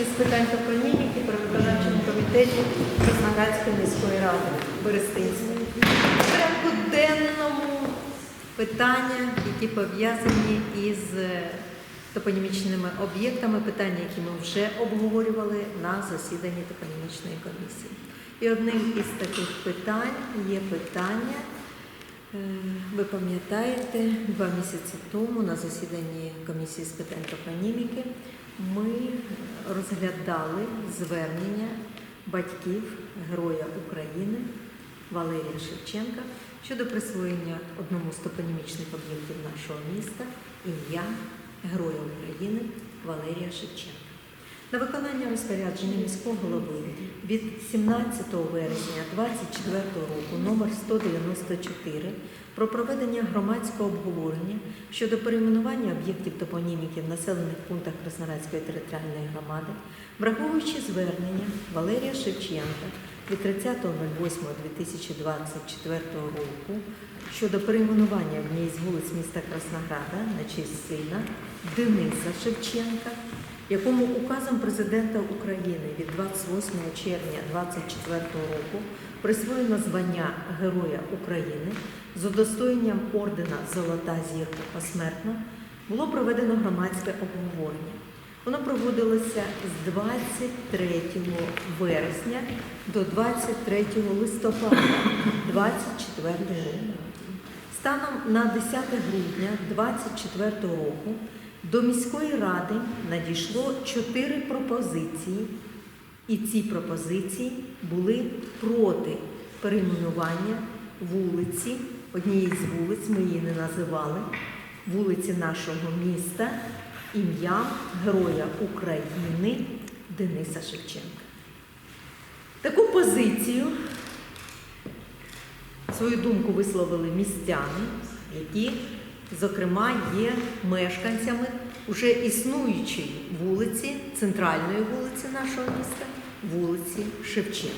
комісії з питань топоніміки при виконавчому комітеті Красноградської міської ради Берестинської. В порядку денному питання, які пов'язані із е, топонімічними об'єктами, питання, які ми вже обговорювали на засіданні топонімічної комісії. І одним із таких питань є питання. Е, Ви пам'ятаєте, два місяці тому на засіданні комісії з питань топоніміки ми розглядали звернення батьків Героя України Валерія Шевченка щодо присвоєння одному з топонімічних об'єктів нашого міста ім'я Героя України Валерія Шевченка. На виконання розпорядження міського голови від 17 вересня 2024 року номер 194 про проведення громадського обговорення щодо перейменування об'єктів топоніміки в населених пунктах Краснодарської територіальної громади, враховуючи звернення Валерія Шевченка від 30.08.2024 року щодо перейменування однієї з вулиць міста Краснограда на честь сина Дениса Шевченка якому указом президента України від 28 червня 2024 року присвоєно звання Героя України з удостоєнням ордена Золота зірка посмертно, було проведено громадське обговорення. Воно проводилося з 23 вересня до 23 листопада 2024 року. Станом на 10 грудня 2024 року до міської ради надійшло чотири пропозиції, і ці пропозиції були проти перейменування вулиці, однієї з вулиць, ми її не називали, вулиці нашого міста, ім'ям Героя України Дениса Шевченка. Таку позицію, свою думку висловили містяни, які зокрема, є мешканцями уже існуючої вулиці, центральної вулиці нашого міста, вулиці Шевченка.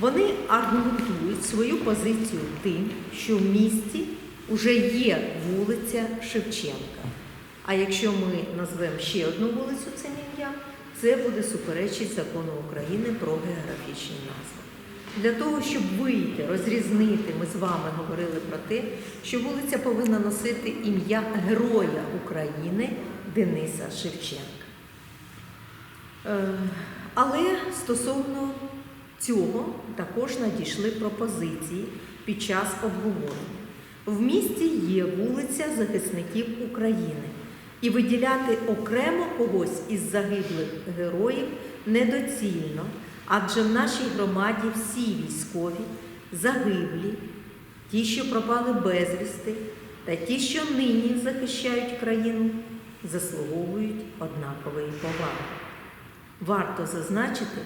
Вони аргументують свою позицію тим, що в місті вже є вулиця Шевченка. А якщо ми назвемо ще одну вулицю цим ім'ям, це буде суперечить закону України про географічні назви. Для того, щоб вийти, розрізнити, ми з вами говорили про те, що вулиця повинна носити ім'я Героя України Дениса Шевченка. Але стосовно цього також надійшли пропозиції під час обговорення. В місті є вулиця захисників України, і виділяти окремо когось із загиблих героїв недоцільно. Адже в нашій громаді всі військові загиблі, ті, що пропали безвісти, та ті, що нині захищають країну, заслуговують однакової поваги. Варто зазначити,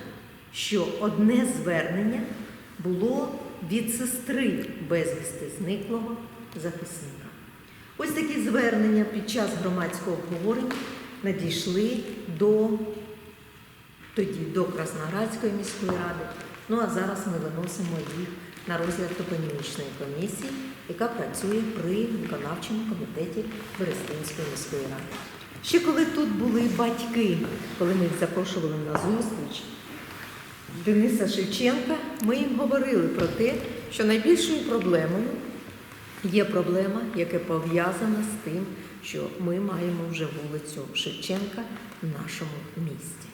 що одне звернення було від сестри безвісти зниклого захисника. Ось такі звернення під час громадського обговорення надійшли до тоді до Красноградської міської ради. Ну а зараз ми виносимо їх на розгляд топонімічної комісії, яка працює при виконавчому комітеті Берестинської міської ради. Ще коли тут були батьки, коли ми їх запрошували на зустріч Дениса Шевченка, ми їм говорили про те, що найбільшою проблемою є проблема, яка пов'язана з тим, що ми маємо вже вулицю Шевченка в нашому місті.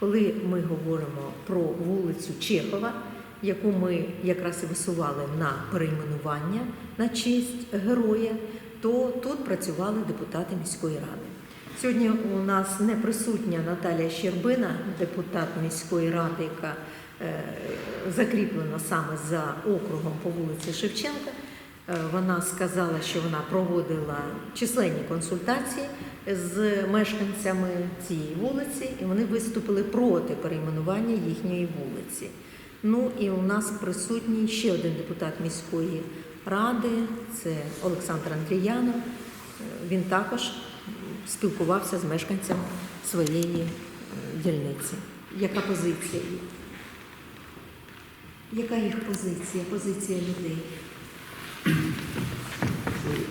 Коли ми говоримо про вулицю Чехова, яку ми якраз і висували на перейменування на честь героя, то тут працювали депутати міської ради. Сьогодні у нас не присутня Наталія Щербина, депутат міської ради, яка е, закріплена саме за округом по вулиці Шевченка. Е, Вона сказала, що вона проводила численні консультації з мешканцями цієї вулиці, і вони виступили проти перейменування їхньої вулиці. Ну і у нас присутній ще один депутат міської ради, це Олександр Андріянов. Е, Він також спілкувався з мешканцями своєї е, дільниці. Яка позиція їх? Яка їх позиція? Позиція людей?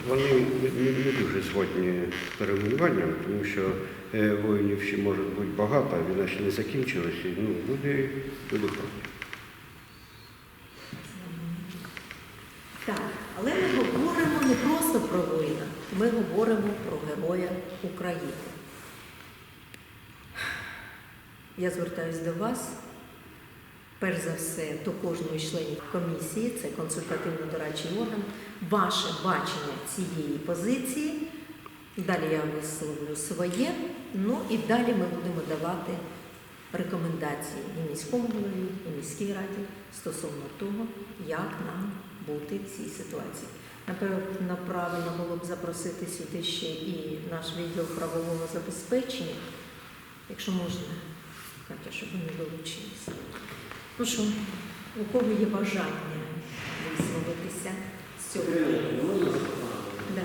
Вони не, не, дуже згодні з перейменуванням, тому що е, воїнів ще може бути багато, а війна ще не закінчилася. і, Ну, люди, люди проти. Так, але ми говоримо не просто про воїна, ми говоримо про героя України. Я звертаюся до вас, перш за все, до кожного із членів комісії, це консультативно-дорадчий орган, ваше бачення цієї позиції. Далі я висловлю своє, ну і далі ми будемо давати рекомендації і міському голові, і міській раді стосовно того, як нам бути в цій ситуації. Напевно, правильно було б запросити сюди ще і наш відділ правового забезпечення, якщо можна, Катя, щоб вони долучилися. Ну що, у кого є бажання висловитися з цього? Да.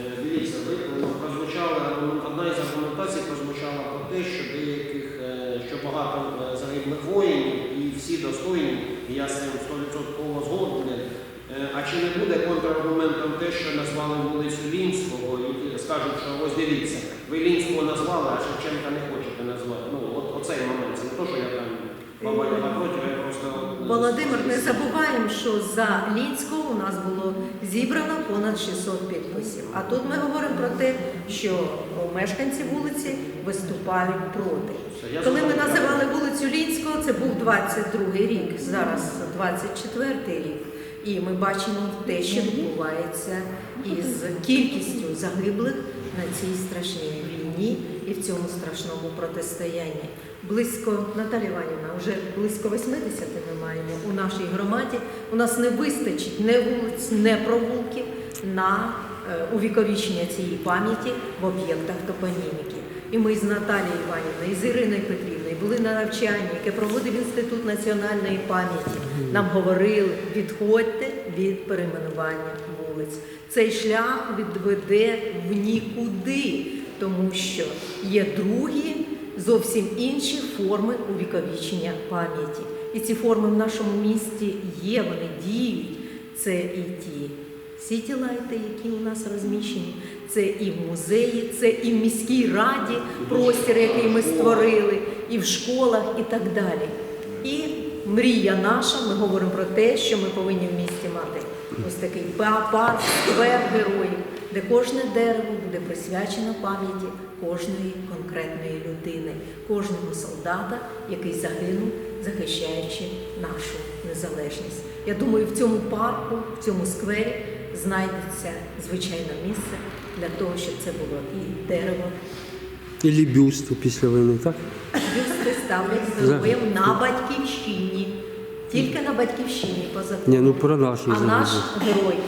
Е, Дивіться, ви е, прозвучала одна із аргументацій прозвучала про те, що деяких е, що багато загиблих воїнів і всі достойні, і я з цим 100% згоден. Е, А чи не буде контраргументом те, що назвали вулицю Лінського і скажуть, що ось дивіться, ви Лінського назвали, а Шевченка не хочете назвати. Ну, от оцей момент. Це не то, що я там бабаня напроти, я просто. е, Володимир, не забуваємо, що за Лінського у нас було зібрано понад 600 підписів. А тут ми говоримо про те, що мешканці вулиці виступають проти. Коли ми називали вулицю Лінського, це був 22 й рік, зараз 24 й рік. І ми бачимо те, що відбувається із кількістю загиблих на цій страшній війні і в цьому страшному протистоянні. Близько Наталія Іванівна, вже близько 80 ми маємо у нашій громаді. У нас не вистачить не вулиць, не провулків на е, увіковічення цієї пам'яті в об'єктах топоніміки. І ми з Наталією Іванівною, і з Іриною Петрівною були на навчанні, яке проводив Інститут національної пам'яті. Нам говорили, відходьте від перейменування вулиць. Цей шлях відведе в нікуди, тому що є другі, зовсім інші форми увіковічення пам'яті. І ці форми в нашому місті є, вони діють. Це і ті сітілайти, які у нас розміщені, це і в музеї, це і в міській раді простір, який ми створили, і в школах, і так далі. І мрія наша, ми говоримо про те, що ми повинні в місті мати ось такий па- парк, сквер героїв, де кожне дерево буде присвячено пам'яті кожної конкретної людини, кожного солдата, який загинув, захищаючи нашу незалежність. Я думаю, в цьому парку, в цьому сквері знайдеться звичайне місце для того, щоб це було і дерево. Ілі бюст після війни, так? Бюсти ставлять з героєм на батьківщині. Тільки на батьківщині поза Ні, ну А наш герой,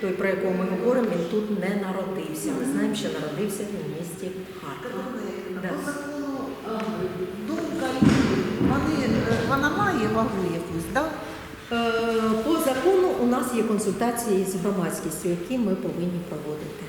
той, про якого ми говоримо, він тут не народився. Ми знаємо, що народився він в місті Харкова. Да. Е, думка вони, е, вона має вагу якусь, так? Е, По закону у нас є консультації з громадськістю, які ми повинні проводити.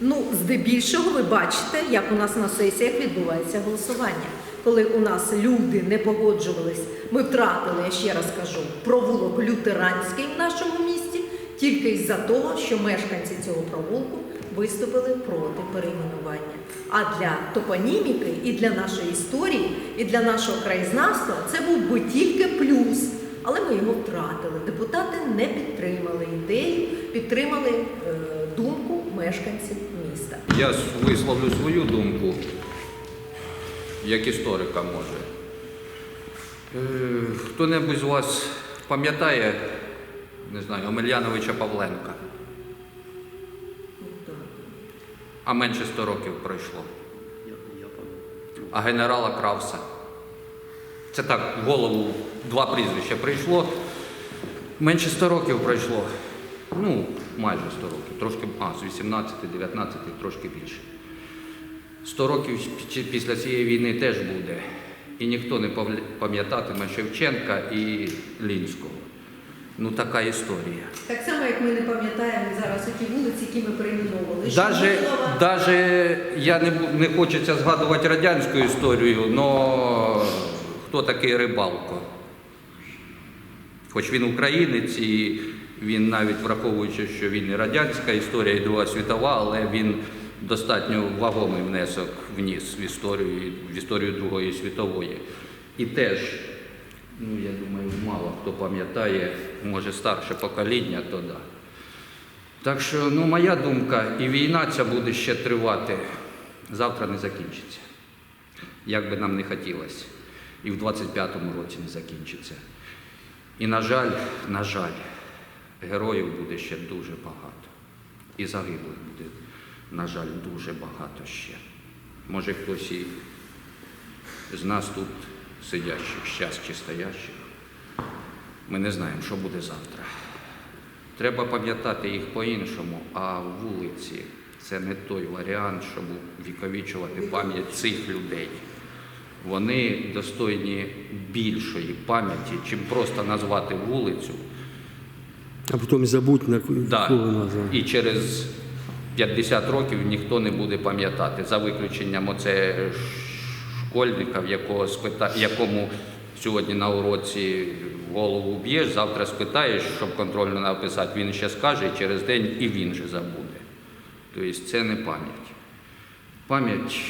Ну, здебільшого ви бачите, як у нас на сесіях відбувається голосування. Коли у нас люди не погоджувались, ми втратили, я ще раз кажу, провулок лютеранський в нашому місті, тільки із-за того, що мешканці цього провулку виступили проти перейменування. А для топоніміки і для нашої історії, і для нашого краєзнавства це був би тільки плюс. Але ми його втратили. Депутати не підтримали ідею, підтримали е, думку мешканців міста. Я висловлю свою думку, як історика може. Е, Хто-небудь з вас пам'ятає, не знаю, Омельяновича Павленка, а менше 100 років пройшло. А генерала Крауса. Це так, в голову два прізвища прийшло. Менше 100 років пройшло. Ну, майже 100 років. Трошки, а, з 18, 19, трошки більше. 100 років після цієї війни теж буде. І ніхто не пам'ятатиме Шевченка і Лінського. Ну, така історія. Так само, як ми не пам'ятаємо зараз ті вулиці, які ми перейменовували. Даже, даже я не, не хочеться згадувати радянську історію, але хто такий рибалко? Хоч він українець і, Він навіть враховуючи, що він і радянська історія, і Друга світова, але він достатньо вагомий внесок вніс в історію, в історію Другої світової. І теж, ну я думаю, мало хто пам'ятає, може старше покоління, то да. Так що, ну, моя думка, і війна ця буде ще тривати. Завтра не закінчиться. Як би нам не хотілося. І в 25-му році не закінчиться. І, на жаль, на жаль, героїв буде ще дуже багато. І загиблих буде, на жаль, дуже багато ще. Може, хтось і з нас тут сидящих, щас чи стоящих. Ми не знаємо, що буде завтра. Треба пам'ятати їх по-іншому, а вулиці це не той варіант, щоб віковічувати пам'ять цих людей. Вони достойні більшої пам'яті, чим просто назвати вулицю. А потім забудь на Да. назвав. І через 50 років ніхто не буде пам'ятати, за виключенням оце школьника, в якого спита... якому сьогодні на уроці голову б'єш, завтра спитаєш, щоб контрольно написати, він ще скаже, і через день і він же забуде. Тобто це не пам'ять. Пам'ять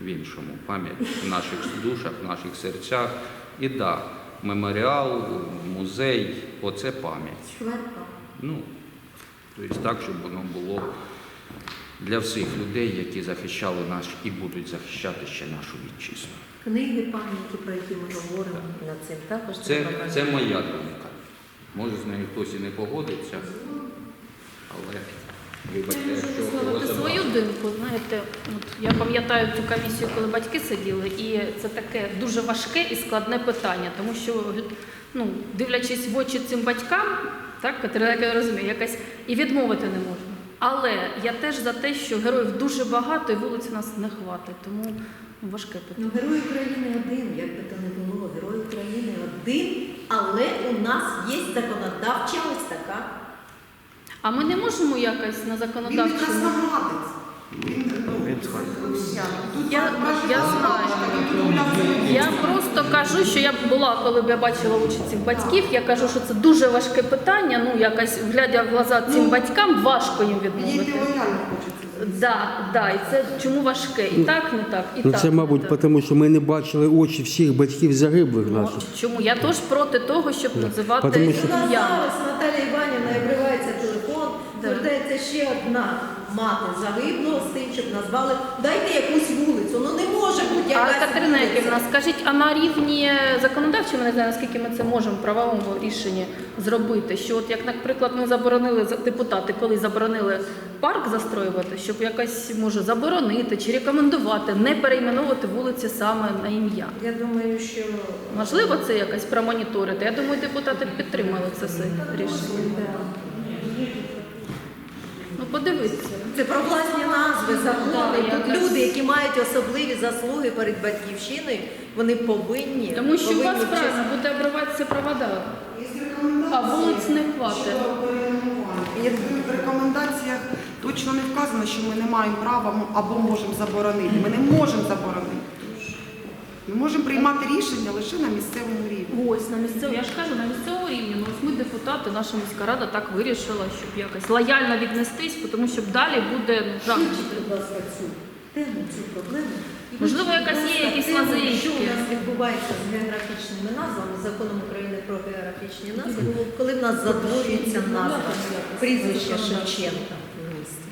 в іншому, пам'ять в наших душах, в наших серцях. І да, меморіал, музей оце пам'ять. Ну, тобто так, щоб воно було для всіх людей, які захищали нас і будуть захищати ще нашу вітчизну. Книги пам'яті, про які ми говоримо над цим, також Це, це моя думка. Може, з нею хтось і не погодиться, але вибачте, Я можу висловити свою думку. Знаєте, от я пам'ятаю цю комісію, коли батьки сиділи, і це таке дуже важке і складне питання, тому що ну, дивлячись в очі цим батькам, так, Катерина, я розумію, якось і відмовити не можна. Але я теж за те, що героїв дуже багато і вулиці нас не хватить, тому важке питання. Ну, герой України один, як би то не було, герой України один, але у нас є законодавча ось така. А ми не можемо якось на Він не законодавчому. красноградець. Він, ну, Тут Я- знаю. він Я просто кажу, що я б була, коли б я бачила цих батьків, я кажу, що це дуже важке питання. Ну, якось глядя в глаза цим Ну, батькам, важко їм Їй відмовити. хочеться. Да, да, і це чому важке? І так, не так, і Ну так. це, не мабуть, так. тому що ми не бачили очі всіх батьків загиблих Ну, наших. Чому? Я теж проти того, щоб називати Потому що- Наталія Іванівна обривається телефон, Да. Звертається ще одна мати загиблого з тим, щоб назвали, дайте якусь вулицю. Ну не може бути А Катерина вулиця. Яківна, скажіть, а на рівні законодавчому, не знаю, наскільки ми це можемо в правовому рішенні зробити, що от як, наприклад, ми заборонили депутати, коли заборонили парк застроювати, щоб якось може заборонити чи рекомендувати не перейменовувати вулиці саме на ім'я. Я думаю, що Можливо, це якось промоніторити. Я думаю, депутати підтримали це все рішення. Подивіться. це про власні назви, закони. Да, Тут люди, які мають особливі заслуги перед батьківщиною, вони повинні. Тому що у вас правильно буде обриватися провода. А вулиць не хватить. В рекомендаціях точно не вказано, що ми не маємо права або можемо заборонити. Ми не можемо заборонити. Ми можемо приймати рішення лише на місцевому рівні. Ось на місцевому, я ж кажу, на місцевому рівні. Ну ось ми депутати, наша міська рада так вирішила, щоб якось лояльно віднестись, тому що далі буде ну, жах. Вивчіть, будь ласка, цю тему, цю проблему. І Можливо, якась будь є ласка, якісь тему, лазейки. Що у нас відбувається з географічними назвами, законом України про географічні назви, коли в нас задвоюється назва прізвища Шевченка в місті.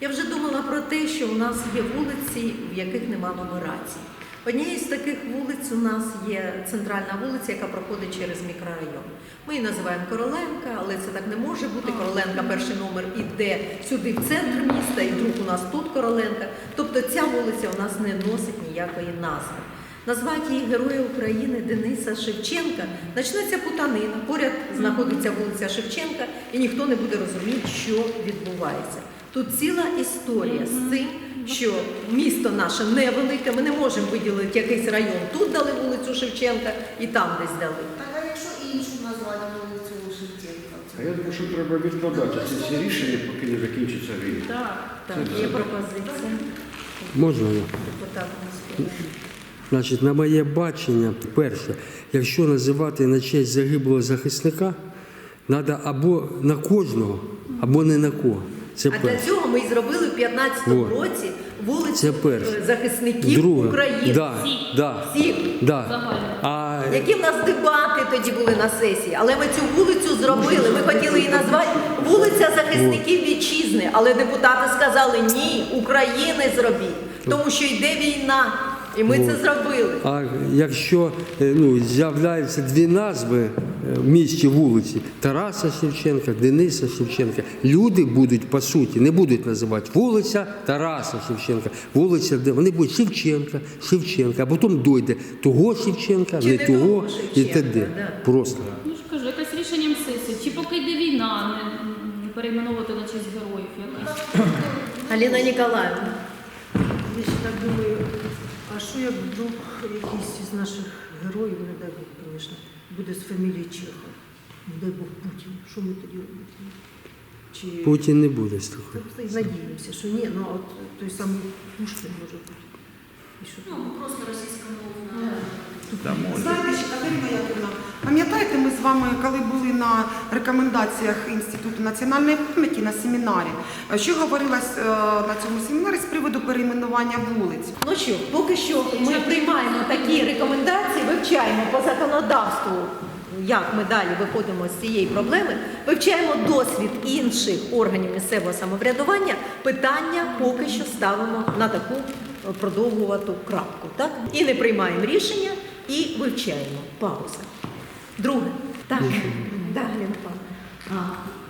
Я вже думала про те, що у нас є вулиці, в яких нема нумерації. Однією з таких вулиць у нас є центральна вулиця, яка проходить через мікрорайон. Ми її називаємо Короленка, але це так не може бути. Короленка, перший номер іде сюди в центр міста, і друг у нас тут Короленка. Тобто ця вулиця у нас не носить ніякої назви. Назвати її Героя України Дениса Шевченка почнеться путанина. Поряд знаходиться вулиця Шевченка, і ніхто не буде розуміти, що відбувається. Тут ціла історія з цим, що місто наше невелике, ми не можемо виділити якийсь район. Тут дали вулицю Шевченка і там десь дали. Так, а якщо іншу назвати вулицю Шевченка? А я думаю, що треба відкладати ці всі рішення, поки не закінчиться війна. Так. Так, є пропозиція Можна я? Значить, на моє бачення, перше, якщо називати на честь загиблого захисника, Треба або на кожного, або не на кого. Це А для цього ми і зробили в 15-му Вот. році вулицю перше. е, захисників Друге. України. Да, да, Всіх. да. А Які в нас дебати тоді були на сесії, але ми цю вулицю зробили. Ми хотіли її назвати вулиця захисників вітчизни, але депутати сказали ні, України зробіть, тому що йде війна, і ми це зробили. А якщо е, ну, з'являються дві назви в місті вулиці Тараса Шевченка, Дениса Шевченка, люди будуть по суті, не будуть називати вулиця Тараса Шевченка, вулиця, де вони будуть Шевченка, Шевченка, а потім дойде того Шевченка, Чи не того і т.д. да. Просто. Ну ж кажу, якось рішенням сесії. Чи поки йде війна, не, перейменовувати на честь героїв якось. Аліна Ніколаївна. Я ще так думаю, а що як вдруг якийсь із наших героїв, не дай Бог, звісно, буде з фамілії Чехов? Не дай Бог Путін. Що ми тоді робимо? Чи Путін не буде слухати. Надіємося, що ні, ну от той самий Пушкін може бути. І що Ну, просто російськомовна. Знаєте, Катерина Яківна, пам'ятаєте, ми з вами, коли були на рекомендаціях Інституту національної пам'яті на семінарі, що говорилось е, на цьому семінарі з приводу перейменування вулиць? Ну що, поки що ми приймаємо такі рекомендації, вивчаємо по законодавству, як ми далі виходимо з цієї проблеми, вивчаємо досвід інших органів місцевого самоврядування. Питання поки що ставимо на таку е, продовгувату крапку. Так? І не приймаємо рішення, і вивчаємо. Пауза. Друге. Так,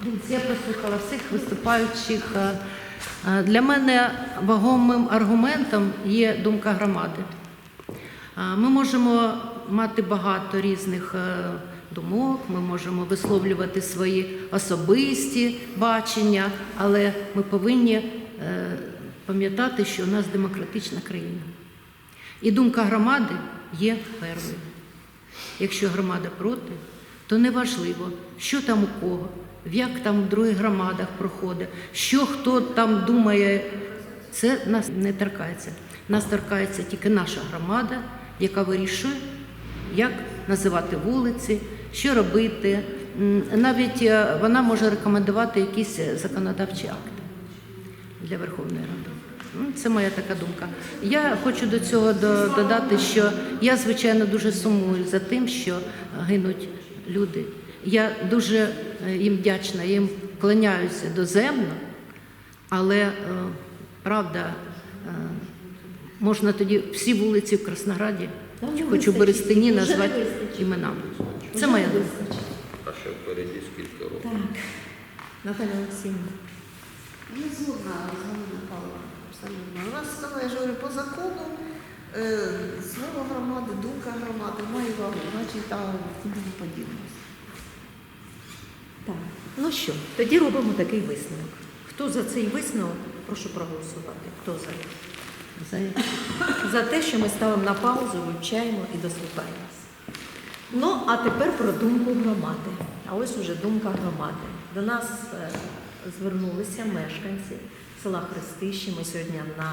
дивіться, Я прослухала всіх виступаючих. Е, е, Для мене вагомим аргументом є думка громади. Ми можемо мати багато різних е, думок, ми можемо висловлювати свої особисті бачення, але ми повинні пам'ятати, що у нас демократична країна. І думка громади є первою. Якщо громада проти, то неважливо, що там у кого, як там в других громадах проходить, що хто там думає, це нас не торкається. Нас торкається тільки наша громада, яка вирішує, як називати вулиці, що робити. Навіть е, вона може рекомендувати якісь законодавчі акти для Верховної Ради. Ну, Це моя така думка. Я хочу до цього додати, що я, звичайно, дуже сумую за тим, що гинуть люди. Я дуже е, їм вдячна, їм кланяюся доземно, але е, правда, е, можна тоді всі вулиці в Краснограді, Та не хоч у Берестині назвати іменами. Це моя думка. А ще впереді скільки років. Так. Наталя Олексійовна. Не згодна Павловною, абсолютно. У нас сказала, я ж говорю, по закону е, слово громади, думка громади має вагу, значить там куди не подібність. Так. Ну що, тоді робимо такий висновок. Хто за цей висновок, прошу проголосувати. Хто за? За За те, що ми ставимо на паузу, вивчаємо і дослухаємося. Ну, а тепер про думку громади. А ось уже думка громади. До нас е, звернулися мешканці села Хрестищі. Ми сьогодні на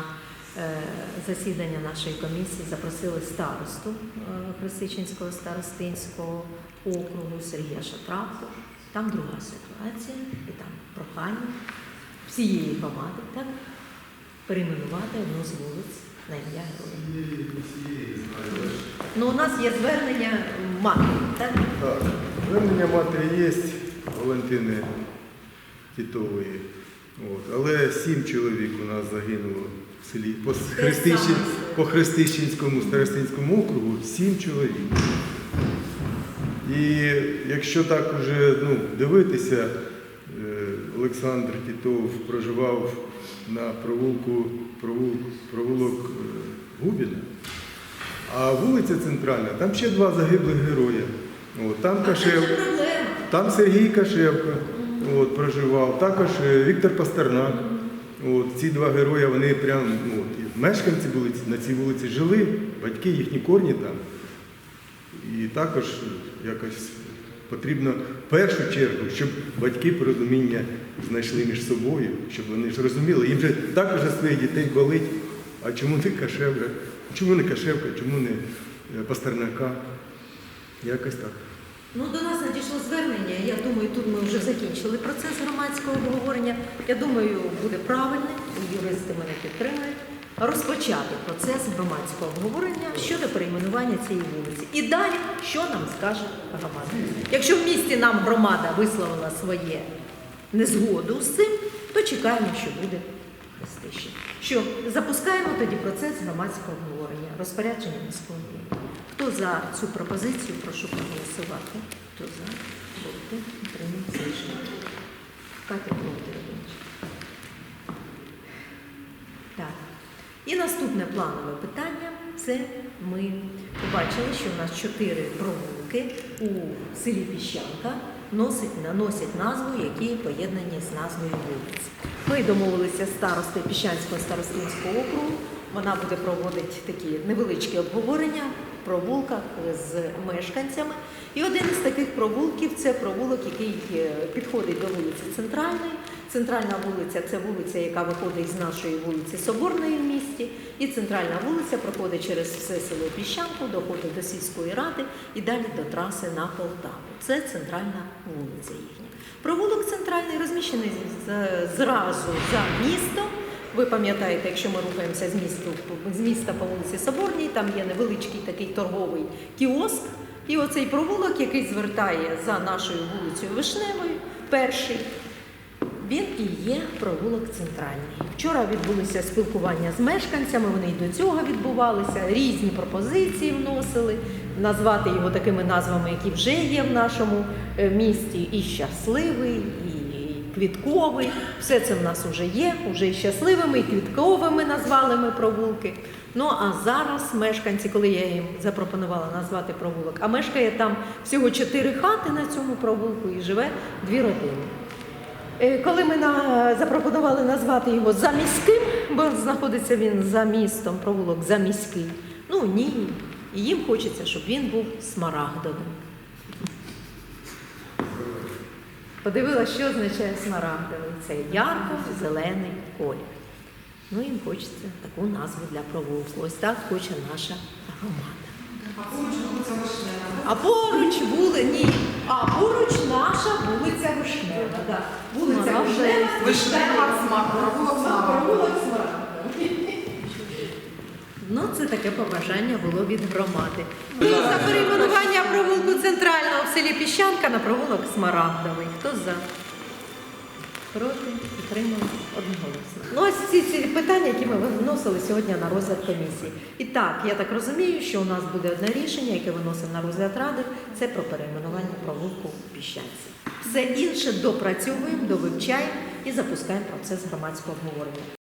е, засідання нашої комісії запросили старосту е, Хрестичинського старостинського округу Сергія Шатрапку. Там друга ситуація, і там прохання всієї громади, так? перейменувати одну з вулиць на ім'я героя. Ну, у нас є звернення матері, так? Так, звернення матері є Валентини Тітової. От. Але сім чоловік у нас загинуло в селі по, Хрестищин, саме. по Хрестищенському старостинському округу сім чоловік. І якщо так уже ну, дивитися, е, Олександр Тітов проживав на провулку, провулок, провулок е, Губіна. А вулиця Центральна, там ще два загиблих героя. От, там Кашев, там Сергій Кашевко от, проживав, також е, Віктор Пастернак. От, ці два герої, вони прям ну, от, мешканці були на цій вулиці жили, батьки, їхні корні там. І також якось потрібно в першу чергу, щоб батьки порозуміння знайшли між собою, щоб вони ж розуміли, їм же також за своїх дітей болить, а чому не Кашевка, чому не Кашевка, чому не е, Пастернака. Якось так. Ну, до нас надійшло звернення. Я думаю, тут ми вже закінчили процес громадського обговорення. Я думаю, буде правильно, юристи мене підтримують, розпочати процес громадського обговорення щодо перейменування цієї вулиці. І далі, що нам скаже громада. Якщо в місті нам громада висловила своє незгоду з цим, то чекаємо, що буде. Що запускаємо тоді процес громадського обговорення, розпорядження міського. Хто за цю пропозицію, прошу проголосувати. Хто за? Проти? Утримався рішення. Катя Радончик. Так. І наступне планове питання це ми побачили, що у нас чотири провулки у селі Піщанка носить, наносять назву, які поєднані з назвою вулиць. Ми домовилися з старостою Піщанського старостинського округу. Вона буде проводити такі невеличкі обговорення в провулках з мешканцями. І один із таких провулків це провулок, який е, підходить до вулиці Центральної. Центральна вулиця це вулиця, яка виходить з нашої вулиці Соборної в місті. І центральна вулиця проходить через все село Піщанку, доходить до сільської ради і далі до траси на Полтаву. Це центральна вулиця їхня. Провулок центральний розміщений зразу за містом. Ви пам'ятаєте, якщо ми рухаємося з місту з міста по вулиці Соборній, там є невеличкий такий торговий кіоск. І оцей провулок, який звертає за нашою вулицею Вишневою, перший, він і є провулок центральний. Вчора відбулися спілкування з мешканцями, вони й до цього відбувалися, різні пропозиції вносили, назвати його такими назвами, які вже є в нашому е, місті, і щасливий, квітковий. Все це в нас вже є, вже і щасливими, і квітковими назвали ми провулки. Ну а зараз мешканці, коли я їм запропонувала назвати провулок, а мешкає там всього чотири хати на цьому провулку і живе дві родини. Е, Коли ми запропонували назвати його заміським, бо знаходиться він за містом, провулок заміський, ну ні. Їм хочеться, щоб він був смарагдовим. Подивилася, що означає смарагдовий. Це ярко-зелений колір. Ну, їм хочеться таку назву для провулку. Ось так хоче наша громада. А поруч були, ні. А поруч наша вулиця Вишнева. Да. Вулиця Вишнева. Вишнева, смак, провулок Смарагдовий. Провулок Смарагдовий. Ну, це таке побажання було від громади. І за перейменування провулку центрального в селі Піщанка на провулок Смарагдовий. Хто за? Проти? Підтримали? Одноголосно. Ну, ось ці, ці питання, які ми виносили сьогодні на розгляд комісії. І так, я так розумію, що у нас буде одне рішення, яке виносимо на розгляд ради, це про перейменування провулку Піщанці. Все інше допрацьовуємо, довивчаємо і запускаємо процес громадського обговорення.